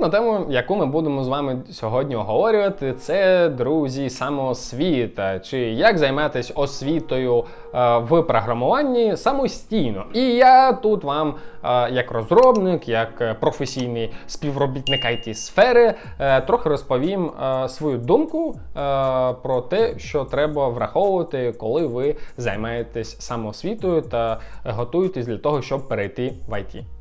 Наступна тема, яку ми будемо з вами сьогодні обговорювати, це друзі, самоосвіта, чи як займатися освітою е, в програмуванні самостійно. І я тут вам, е, як розробник, як е, професійний співробітник it сфери, е, трохи розповім е, свою думку е, про те, що треба враховувати, коли ви займаєтесь самоосвітою та готуєтесь для того, щоб перейти в IT.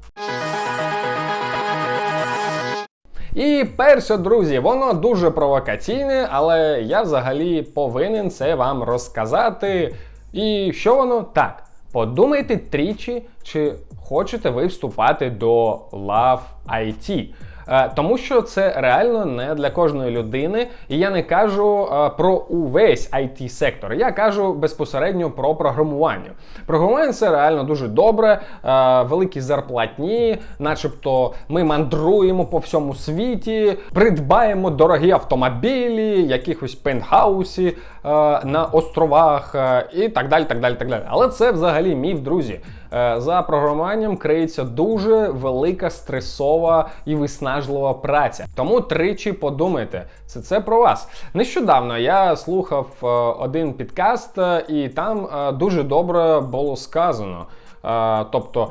І перше, друзі, воно дуже провокаційне, але я взагалі повинен це вам розказати. І що воно? Так, подумайте тричі, чи хочете ви вступати до Love IT. Е, Тому що це реально не для кожної людини, і я не кажу е, про увесь it сектор Я кажу безпосередньо про програмування. Програмування це реально дуже добре, е, великі зарплатні, начебто ми мандруємо по всьому світі, придбаємо дорогі автомобілі, якихось пентхаусі на островах і так далі. так далі, так далі. Але це взагалі міф, друзі. Е, За програмуванням криється дуже велика стресова і виснажлива праця. Тому тричі подумайте, це це про вас. Нещодавно я слухав е, один підкаст, е, і там дуже добре було сказано. Тобто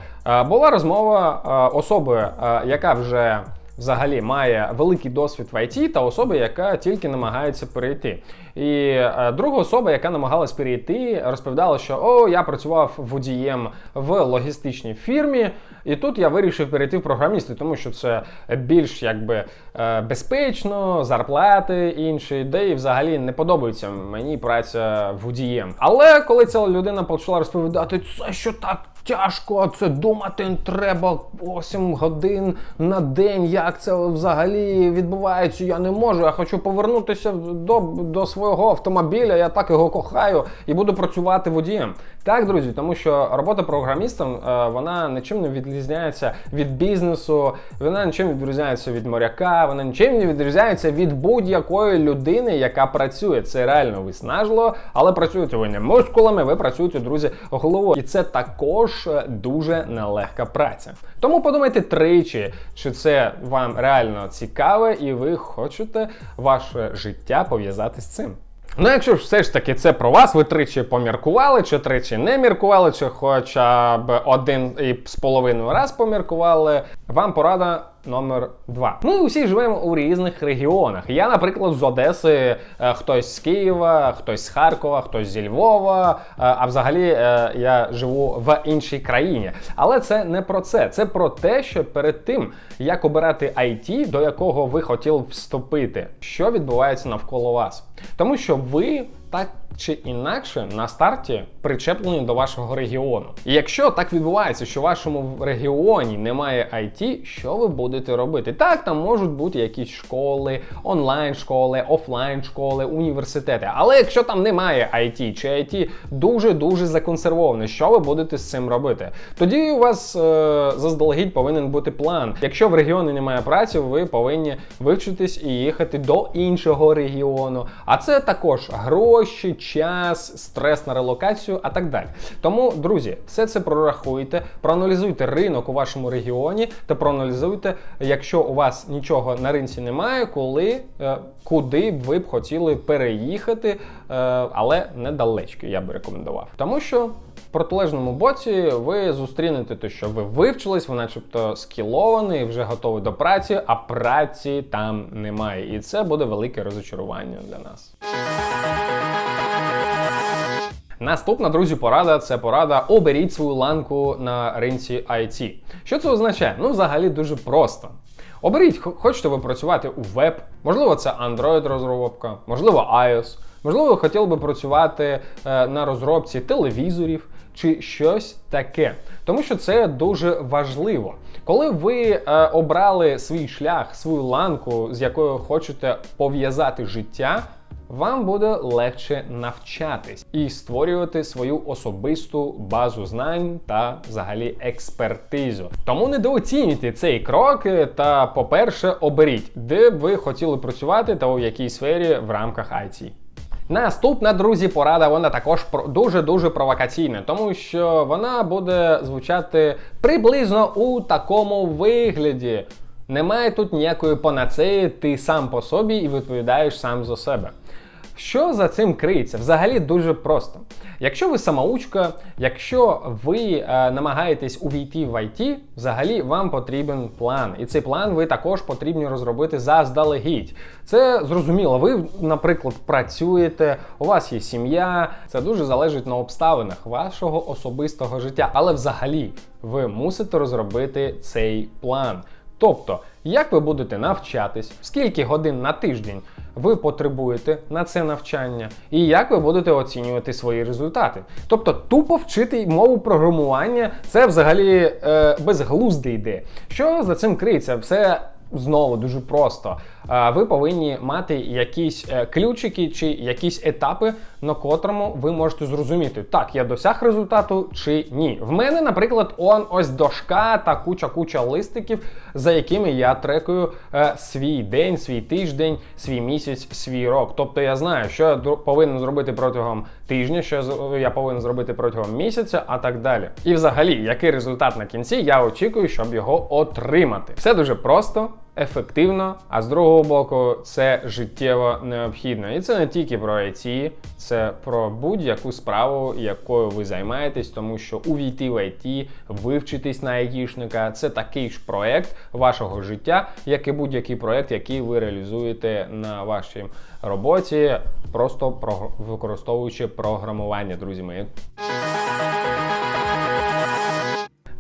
була розмова особи, яка вже взагалі має великий досвід в IT, та особи, яка тільки намагається перейти. І е, друга особа, яка намагалась перейти, розповідала, що о, я працював водієм в логістичній фірмі, і тут я вирішив перейти в програмісти, тому що це більш якби е, безпечно, зарплати інші, де і взагалі не подобається мені праця водієм. Але коли ця людина почала розповідати, це що так тяжко, це думати треба 8 годин на день. Як це взагалі відбувається? Я не можу. Я хочу повернутися до, до свого автомобіля. Я так його кохаю і буду працювати водієм. Так, друзі, тому що робота програмістом е, вона нічим не відрізняється від бізнесу, вона нічим не відрізняється від моряка, вона нічим не відрізняється від будь-якої людини, яка працює. Це реально виснажливо, але працюєте ви не мускулами, ви працюєте, друзі, головою. І це також е, дуже нелегка праця. Тому подумайте тричі, чи це вам реально цікаве, і ви хочете ваше життя пов'язати з цим. Ну, якщо ж все ж таки це про вас, ви тричі поміркували, чи тричі не міркували, чи хоча б один і з половиною раз поміркували, вам порада номер два. Ми усі живемо у різних регіонах. Я, наприклад, з Одеси, е, хтось з Києва, хтось з Харкова, хтось зі Львова. е, А взагалі е, я живу в іншій країні. Але це не про це. Це про те, що перед тим, як обирати IT, до якого ви хотіли вступити, що відбувається навколо вас. Тому що ви так чи інакше на старті причеплені до вашого регіону. І якщо так відбувається, що в вашому регіоні немає IT, що ви будете робити? Так, там можуть бути якісь школи, онлайн-школи, офлайн-школи, університети. Але якщо там немає IT, чи IT дуже-дуже законсервоване, що ви будете з цим робити? Тоді у вас е, заздалегідь повинен бути план. Якщо в регіоні немає праці, ви повинні вивчитись і їхати до іншого регіону. А це також гроші, час, стрес на релокацію, а так далі. Тому, друзі, все це прорахуйте, проаналізуйте ринок у вашому регіоні та проаналізуйте, якщо у вас нічого на ринці немає, коли е, куди б ви б хотіли переїхати, е, але недалечко, я би рекомендував. Тому що в протилежному боці ви зустрінете те, що ви вивчились, ви начебто скіловані, вже готові до праці, а праці там немає. І це буде велике розочарування для нас. Наступна, друзі, порада це порада оберіть свою ланку на ринці IT. Що це означає? Ну, взагалі дуже просто. Оберіть, хочете ви працювати у веб, можливо, це Android розробка, можливо, iOS, можливо, ви хотіли би працювати е, на розробці телевізорів чи щось таке. Тому що це дуже важливо. Коли ви е, обрали свій шлях, свою ланку, з якою хочете пов'язати життя, вам буде легше навчатись і створювати свою особисту базу знань та взагалі експертизу. Тому недооцінюйте цей крок е, та, по-перше, оберіть, де б ви хотіли працювати та у якій сфері в рамках IT. Наступна, друзі, порада, вона також дуже-дуже провокаційна, тому що вона буде звучати приблизно у такому вигляді. Немає тут ніякої панацеї, ти сам по собі і відповідаєш сам за себе. Що за цим криється? Взагалі дуже просто. Якщо ви самоучка, якщо ви е, намагаєтесь увійти в IT, взагалі вам потрібен план. І цей план ви також потрібні розробити заздалегідь. Це зрозуміло. Ви, наприклад, працюєте, у вас є сім'я. Це дуже залежить на обставинах вашого особистого життя. Але взагалі ви мусите розробити цей план. Тобто, як ви будете навчатись, скільки годин на тиждень ви потребуєте на це навчання, і як ви будете оцінювати свої результати. Тобто, тупо вчити мову програмування це взагалі е, безглузда ідея. Що за цим криється? Все Знову дуже просто. Ви повинні мати якісь е, ключики чи якісь етапи, на котрому ви можете зрозуміти, так, я досяг результату чи ні. В мене, наприклад, он ось дошка та куча-куча листиків, за якими я трекаю е, свій день, свій тиждень, свій місяць, свій рок. Тобто я знаю, що я повинен зробити протягом тижня, що я повинен зробити протягом місяця, а так далі. І взагалі, який результат на кінці я очікую, щоб його отримати. Все дуже просто. Ефективно, а з другого боку, це життєво необхідно. І це не тільки про IT, це про будь-яку справу, якою ви займаєтесь, тому що увійти в IT, вивчитись на айтішника це такий ж проект вашого життя, як і будь-який проект, який ви реалізуєте на вашій роботі, просто про- використовуючи програмування, друзі мої.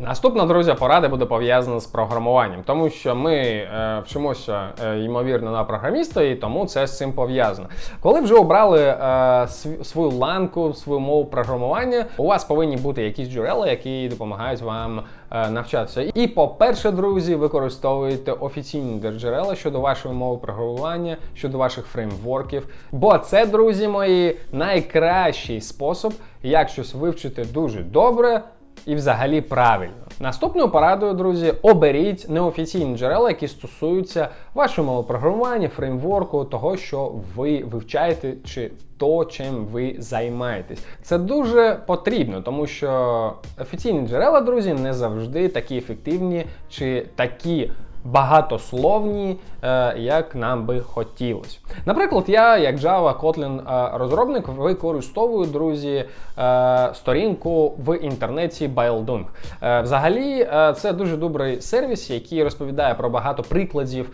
Наступна друзі, порада буде пов'язана з програмуванням, тому що ми е, вчимося е, ймовірно на програміста, і тому це з цим пов'язано. Коли вже обрали е, свою ланку, свою мову програмування, у вас повинні бути якісь джерела, які допомагають вам е, навчатися. І, по-перше, друзі, використовуйте офіційні джерела щодо вашої мови програмування, щодо ваших фреймворків. Бо це, друзі мої, найкращий спосіб, як щось вивчити дуже добре і взагалі правильно. Наступною порадою, друзі, оберіть неофіційні джерела, які стосуються вашого мови програмування, фреймворку, того, що ви вивчаєте, чи то, чим ви займаєтесь. Це дуже потрібно, тому що офіційні джерела, друзі, не завжди такі ефективні чи такі багатословні, е, як нам би хотілося. Наприклад, я, як Java Kotlin е, розробник, використовую, друзі, е, сторінку в інтернеті Baildung. Е, Взагалі, це дуже добрий сервіс, який розповідає про багато прикладів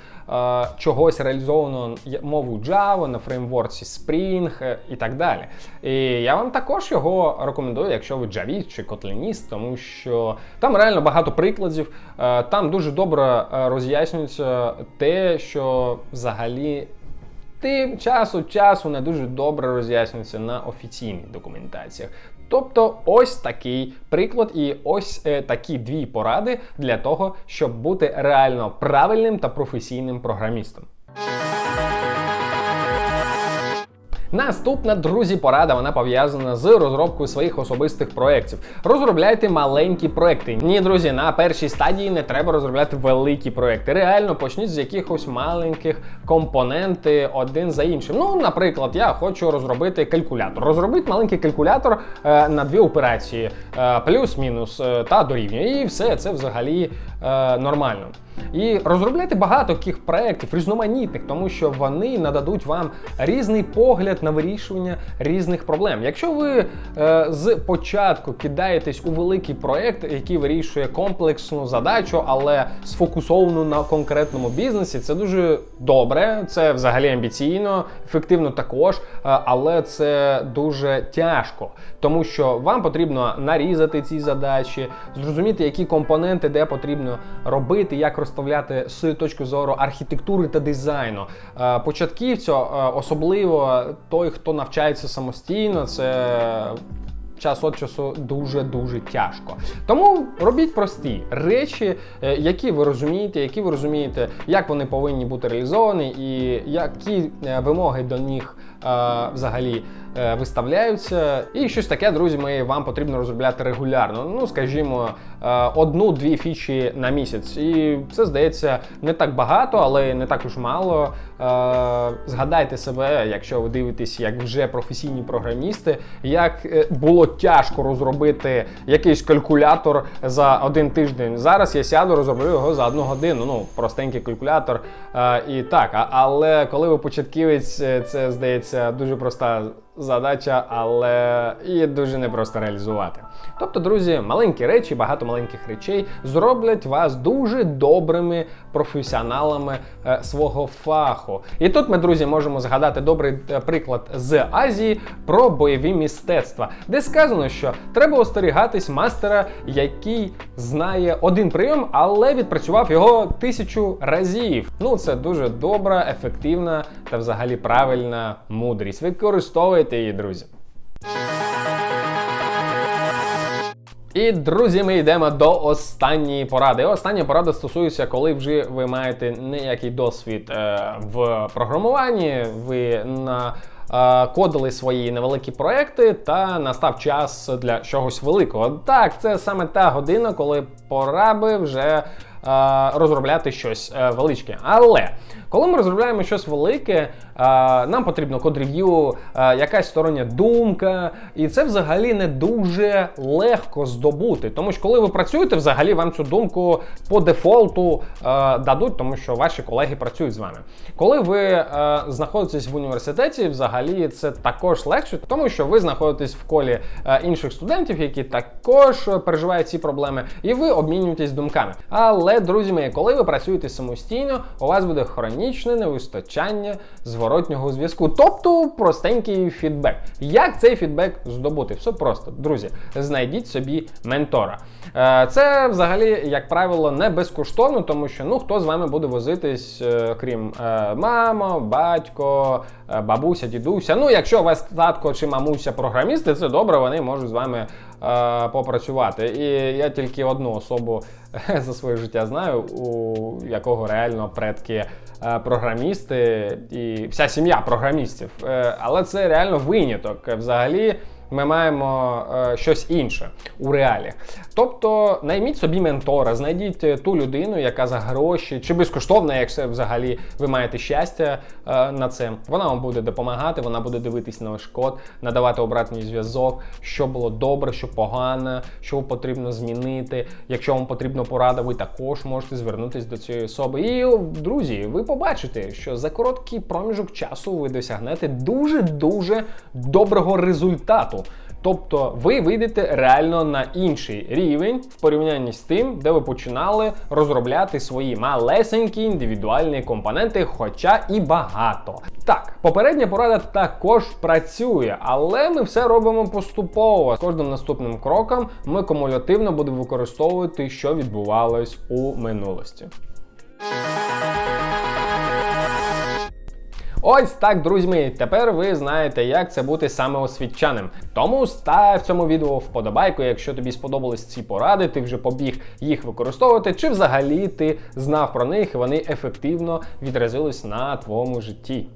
чогось реалізованого мовою Java на фреймворці Spring і так далі. І я вам також його рекомендую, якщо ви джавіст чи котлініст, тому що там реально багато прикладів, там дуже добре е, роз'яснюється те, що взагалі. Тим часу часу не дуже добре роз'яснюється на офіційних документаціях. Тобто, ось такий приклад і ось е, такі дві поради для того, щоб бути реально правильним та професійним програмістом. Наступна, друзі, порада вона пов'язана з розробкою своїх особистих проєктів. Розробляйте маленькі проекти. Ні, друзі, на першій стадії не треба розробляти великі проекти. Реально почніть з якихось маленьких компоненти один за іншим. Ну, наприклад, я хочу розробити калькулятор. Розробіть маленький калькулятор е, на дві операції, е, плюс-мінус е, та дорівнює. І все це взагалі е, нормально. І розробляйте багато таких проєктів, різноманітних, тому що вони нададуть вам різний погляд на вирішування різних проблем. Якщо ви е, з початку кидаєтесь у великий проєкт, який вирішує комплексну задачу, але сфокусовану на конкретному бізнесі, це дуже добре, це взагалі амбіційно, ефективно також, е, але це дуже тяжко, тому що вам потрібно нарізати ці задачі, зрозуміти, які компоненти де потрібно робити, як розставляти з точки зору архітектури та дизайну. Е, Початківцю, е, особливо той, хто навчається самостійно, це час від часу дуже дуже тяжко. Тому робіть прості речі, е, які ви розумієте, які ви розумієте, як вони повинні бути реалізовані, і які вимоги до них взагалі виставляються. І щось таке, друзі мої, вам потрібно розробляти регулярно. Ну, скажімо, е, одну-дві фічі на місяць. І це здається не так багато, але не так уж мало. Е, Згадайте себе, якщо ви дивитесь, як вже професійні програмісти, як е, було тяжко розробити якийсь калькулятор за один тиждень. Зараз я сяду, розроблю його за одну годину. Ну, простенький калькулятор. Е, І так, але коли ви початківець, е, це здається дуже проста задача, але і дуже непросто реалізувати. Тобто, друзі, маленькі речі, багато маленьких речей зроблять вас дуже добрими професіоналами е, свого фаху. І тут ми, друзі, можемо згадати добрий е, приклад з Азії про бойові мистецтва, де сказано, що треба остерігатись мастера, який знає один прийом, але відпрацював його тисячу разів. Ну, це дуже добра, ефективна та взагалі правильна мудрість. Використовуйте її, друзі. І друзі, ми йдемо до останньої поради. Остання порада стосується, коли вже ви маєте ніякий досвід е, в програмуванні, ви на е, Кодили свої невеликі проекти, та настав час для чогось великого. Так, це саме та година, коли пора би вже е, розробляти щось е, величке. Але коли ми розробляємо щось велике, нам потрібно код-рев'ю, якась стороння думка, і це взагалі не дуже легко здобути. Тому що коли ви працюєте, взагалі вам цю думку по дефолту дадуть, тому що ваші колеги працюють з вами. Коли ви знаходитесь в університеті, взагалі це також легше, тому що ви знаходитесь в колі інших студентів, які також переживають ці проблеми, і ви обмінюєтесь думками. Але, друзі мої, коли ви працюєте самостійно, у вас буде хронічне невистачання зворотнього зв'язку, тобто простенький фідбек. Як цей фідбек здобути? Все просто, друзі, знайдіть собі ментора. Е, Це взагалі, як правило, не безкоштовно, тому що ну хто з вами буде возитись, е, крім е, мамо, батько, бабуся, дідуся. Ну, якщо у вас татко чи мамуся програмісти, це добре, вони можуть з вами попрацювати. І я тільки одну особу за своє життя знаю, у якого реально предки програмісти і вся сім'я програмістів. Е, Але це реально виняток. Взагалі. Ми маємо е, щось інше у реалі. Тобто найміть собі ментора, знайдіть е, ту людину, яка за гроші чи безкоштовно, якщо взагалі ви маєте щастя е, на це. Вона вам буде допомагати, вона буде дивитись на ваш код, надавати обратний зв'язок, що було добре, що погано, що потрібно змінити. Якщо вам потрібна порада, ви також можете звернутися до цієї особи. І друзі, ви побачите, що за короткий проміжок часу ви досягнете дуже дуже доброго результату. Тобто ви вийдете реально на інший рівень в порівнянні з тим, де ви починали розробляти свої малесенькі індивідуальні компоненти, хоча і багато. Так, попередня порада також працює, але ми все робимо поступово. З кожним наступним кроком ми кумулятивно будемо використовувати, що відбувалось у минулості. Ось так, друзі мої, тепер ви знаєте, як це бути саме освітчаним. Тому став цьому відео вподобайку, якщо тобі сподобались ці поради, ти вже побіг їх використовувати, чи взагалі ти знав про них і вони ефективно відразились на твоєму житті.